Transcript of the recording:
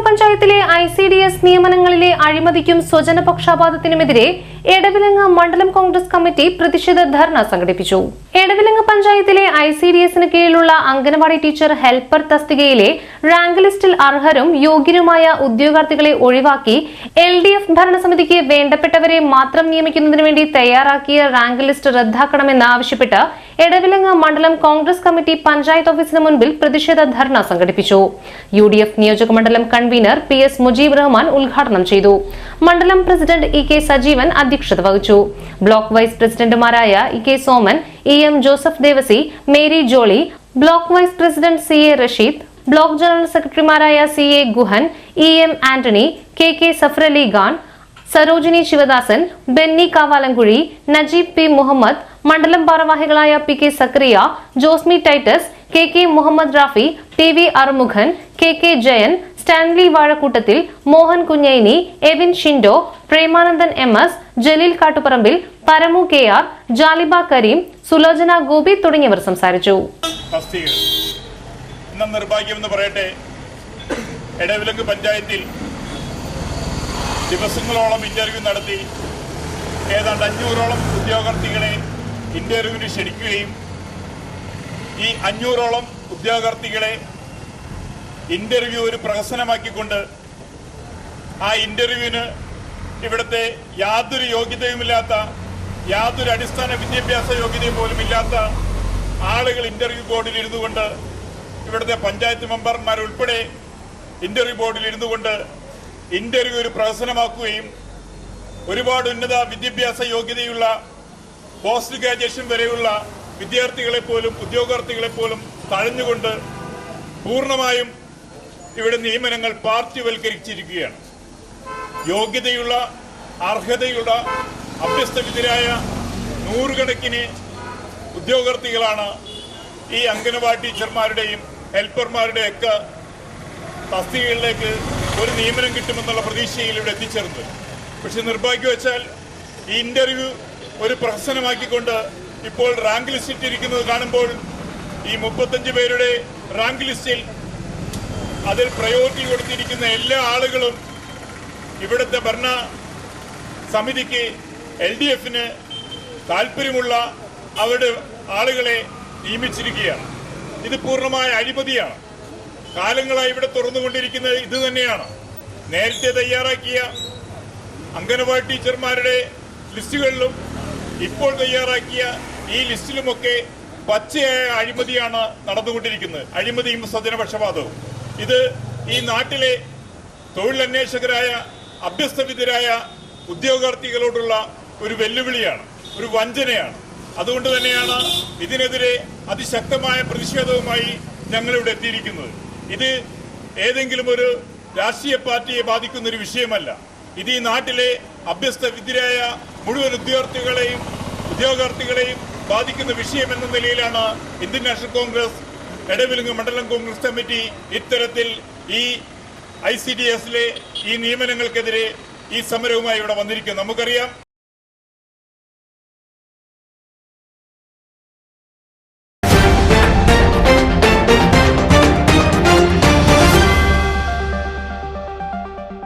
പഞ്ചായത്തിലെ I C D S നിയമനങ്ങളിലെ അഴിമതിക്കും സ്വജനപക്ഷപാതത്തിനുമെതിരെ എടവിലങ്ങ് മണ്ഡലം കോൺഗ്രസ് കമ്മിറ്റി പ്രതിഷേധ ധർണ സംഘടിപ്പിച്ചു. എടവിലങ്ങ് പഞ്ചായത്തിലെ ഐ സി ഡി എസിന് കീഴിലുള്ള അംഗനവാടി ടീച്ചർ ഹെൽപ്പർ തസ്തികയിലെ റാങ്ക് ലിസ്റ്റിൽ അർഹരും യോഗ്യരുമായ ഉദ്യോഗാർത്ഥികളെ ഒഴിവാക്കി എൽ ഡി എഫ് ഭരണസമിതിക്ക് വേണ്ടപ്പെട്ടവരെ മാത്രം നിയമിക്കുന്നതിനു വേണ്ടി തയ്യാറാക്കിയ റാങ്ക് ലിസ്റ്റ് റദ്ദാക്കണമെന്ന് ആവശ്യപ്പെട്ട് എടവിലങ്ങ് മണ്ഡലം കോൺഗ്രസ് കമ്മിറ്റി പഞ്ചായത്ത് ഓഫീസിന് മുൻപിൽ പ്രതിഷേധ ധർണ സംഘടിപ്പിച്ചു. യു ഡി എഫ് നിയോജക മണ്ഡലം convener P S Mujeeb Rahman ഉദ്ഘാടനം ചെയ്തു. മണ്ഡലം പ്രസിഡന്റ് ഇ കെ സജീവൻ അധ്യക്ഷത വഹിച്ചു ബ്ലോക്ക് വൈസ് പ്രസിഡന്റുമാരായ E K Soman E M Joseph Devasi Mary Jolly block vice president C A Rasheed block general സെക്രട്ടറിമാരായ C A Guhan E M Antony K K Safrali Khan Sarojini Sivadasan Benny Kavalankuzhi Najeeb P Muhammad മണ്ഡലം ഭാരവാഹികളായ P K Zakariya Josmi Titus K K Muhammad Rafi T V Arumughan K K Jayan Stanley Vazhakoottathil Mohan Kunjaini Evin Shindo Premanandan M S Jaleel Kattuparambil Paramu K R Jaliba Kareem Sulochana Gopi തുടങ്ങിയവർ സംസാരിച്ചു. നിർഭാഗ്യമെന്ന് പറയട്ടെ എടവിലങ്ങ് പഞ്ചായത്തിൽ ദിവസങ്ങളോളം interview നടത്തി ഏതാണ്ട് അഞ്ഞൂറോളം ഉദ്യോഗാർത്ഥികളെ ഇന്റർവ്യൂവിന് ക്ഷണിക്കുകയും ഈ അഞ്ഞൂറോളം ഉദ്യോഗാർത്ഥികളെ ഇന്റർവ്യൂ ഒരു പ്രഹസനമാക്കിക്കൊണ്ട് ആ ഇന്റർവ്യൂവിന് ഇവിടുത്തെ യാതൊരു യോഗ്യതയുമില്ലാത്ത യാതൊരു അടിസ്ഥാന വിദ്യാഭ്യാസ യോഗ്യതയും പോലും ഇല്ലാത്ത ആളുകൾ ഇന്റർവ്യൂ ബോർഡിൽ ഇരുന്നു കൊണ്ട് ഇവിടുത്തെ പഞ്ചായത്ത് മെമ്പർമാരുൾപ്പെടെ ഇന്റർവ്യൂ ബോർഡിൽ ഇരുന്നു കൊണ്ട് ഇന്റർവ്യൂ ഒരു പ്രഹസനമാക്കുകയും ഒരുപാട് ഉന്നത വിദ്യാഭ്യാസ യോഗ്യതയുള്ള പോസ്റ്റ് ഗ്രാജുവേഷൻ വരെയുള്ള വിദ്യാർത്ഥികളെപ്പോലും ഉദ്യോഗാർത്ഥികളെപ്പോലും ഉദ്യോഗാർത്ഥികളെ പോലും തഴഞ്ഞുകൊണ്ട് പൂർണമായും ഇവിടെ നിയമനങ്ങൾ പാർട്ടിവൽക്കരിച്ചിരിക്കുകയാണ്. യോഗ്യതയുള്ള അർഹതയുള്ള അഭ്യസ്തവിധരായ നൂറുകണക്കിന് ഉദ്യോഗാർത്ഥികളാണ് ഈ അംഗനവാടി ടീച്ചർമാരുടെയും ഹെൽപ്പർമാരുടെയൊക്കെ തസ്തികകളിലേക്ക് ഒരു നിയമനം കിട്ടുമെന്നുള്ള പ്രതീക്ഷയിൽ ഇവിടെ എത്തിച്ചേർന്നത്. പക്ഷെ നിർഭാഗ്യവശാൽ ഈ ഇന്റർവ്യൂ ഒരു പ്രഹസനമാക്കിക്കൊണ്ട് ഇപ്പോൾ റാങ്ക് ലിസ്റ്റ് ഇട്ടിരിക്കുന്നത് കാണുമ്പോൾ ഈ മുപ്പത്തഞ്ച് പേരുടെ റാങ്ക് ലിസ്റ്റിൽ അതിൽ പ്രയോറിറ്റി കൊടുത്തിരിക്കുന്ന എല്ലാ ആളുകളും ഇവിടുത്തെ ഭരണ സമിതിക്ക് എൽ ഡി എഫിന് താല്പര്യമുള്ള അവരുടെ ആളുകളെ നിയമിച്ചിരിക്കുകയാണ്. ഇത് പൂർണമായ അഴിമതിയാണ്. കാലങ്ങളായി ഇവിടെ തുറന്നുകൊണ്ടിരിക്കുന്നത് ഇത് തന്നെയാണ്. നേരത്തെ തയ്യാറാക്കിയ അംഗനവാടി ടീച്ചർമാരുടെ ലിസ്റ്റുകളിലും ഇപ്പോൾ തയ്യാറാക്കിയ ഈ ലിസ്റ്റിലുമൊക്കെ പച്ചയായ അഴിമതിയാണ് നടന്നുകൊണ്ടിരിക്കുന്നത്. അഴിമതിയും സ്വജനപക്ഷപാതവും ഇത് ഈ നാട്ടിലെ തൊഴിലന്വേഷകരായ അഭ്യസ്തവിദ്യരായ ഉദ്യോഗാർത്ഥികളോടുള്ള ഒരു വെല്ലുവിളിയാണ് ഒരു വഞ്ചനയാണ്. അതുകൊണ്ട് തന്നെയാണ് ഇതിനെതിരെ അതിശക്തമായ പ്രതിഷേധവുമായി ഞങ്ങളിവിടെ എത്തിയിരിക്കുന്നത്. ഇത് ഏതെങ്കിലും ഒരു രാഷ്ട്രീയ പാർട്ടിയെ ബാധിക്കുന്ന ഒരു വിഷയമല്ല. ഇത് ഈ നാട്ടിലെ അഭ്യസ്ത വിദ്യരായ മുഴുവൻ ഉദ്യോഗാർത്ഥികളെയും ഉദ്യോഗാർത്ഥികളെയും ബാധിക്കുന്ന വിഷയം എന്ന നിലയിലാണ് ഇന്ത്യൻ നാഷണൽ കോൺഗ്രസ് എടവിലുങ്ങ് മണ്ഡലം കോൺഗ്രസ് കമ്മിറ്റി ഇത്തരത്തിൽ ഈ ഐ സി ഡി എസിലെ ഈ നിയമനങ്ങൾക്കെതിരെ ഈ സമരവുമായി ഇവിടെ വന്നിരിക്കുന്നു. നമുക്കറിയാം